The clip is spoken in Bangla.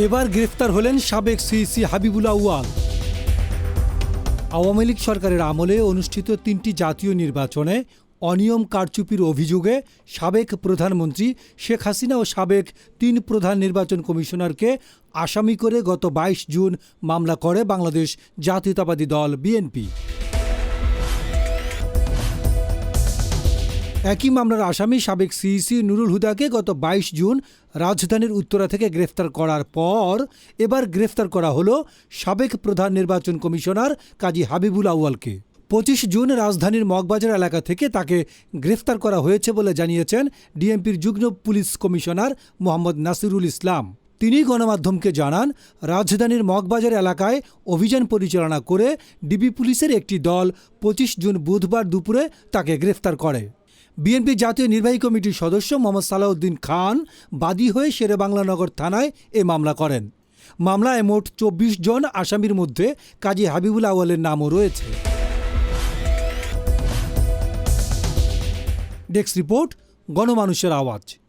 এবার গ্রেফতার হলেন সাবেক সিইসি হাবিবুল আউয়াল। আওয়ামী লীগ সরকারের আমলে অনুষ্ঠিত তিনটি জাতীয় নির্বাচনে অনিয়ম কারচুপির অভিযোগে সাবেক প্রধানমন্ত্রী শেখ হাসিনা ও সাবেক তিন প্রধান নির্বাচন কমিশনারকে আসামি করে গত বাইশ জুন মামলা করে বাংলাদেশ জাতীয়তাবাদী দল বিএনপি। একই মামলার আসামি সাবেক সিইসি নুরুল হুদাকে গত বাইশ জুন রাজধানীর উত্তরা থেকে গ্রেফতার করার পর এবার গ্রেফতার করা হলো সাবেক প্রধান নির্বাচন কমিশনার কাজী হাবিবুল আউয়ালকে। পঁচিশ জুন রাজধানীর মগবাজার এলাকা থেকে তাকে গ্রেফতার করা হয়েছে বলে জানিয়েছেন ডিএমপির যুগ্ম পুলিশ কমিশনার মোহাম্মদ নাসিরুল ইসলাম। তিনি গণমাধ্যমকে জানান, রাজধানীর মগবাজার এলাকায় অভিযান পরিচালনা করে ডিবি পুলিশের একটি দল পঁচিশ জুন বুধবার দুপুরে তাকে গ্রেফতার করে। বিএনপি জাতীয় নির্বাহী কমিটির সদস্য মোহাম্মদ সালাউদ্দিন খান বাদী হয়ে শেরেবাংলানগর থানায় এ মামলা করেন। মামলায় মোট চব্বিশ জন আসামির মধ্যে কাজী হাবিবুল আওয়ালের নামও রয়েছে। ডেস্ক রিপোর্ট, গণমানুষের আওয়াজ।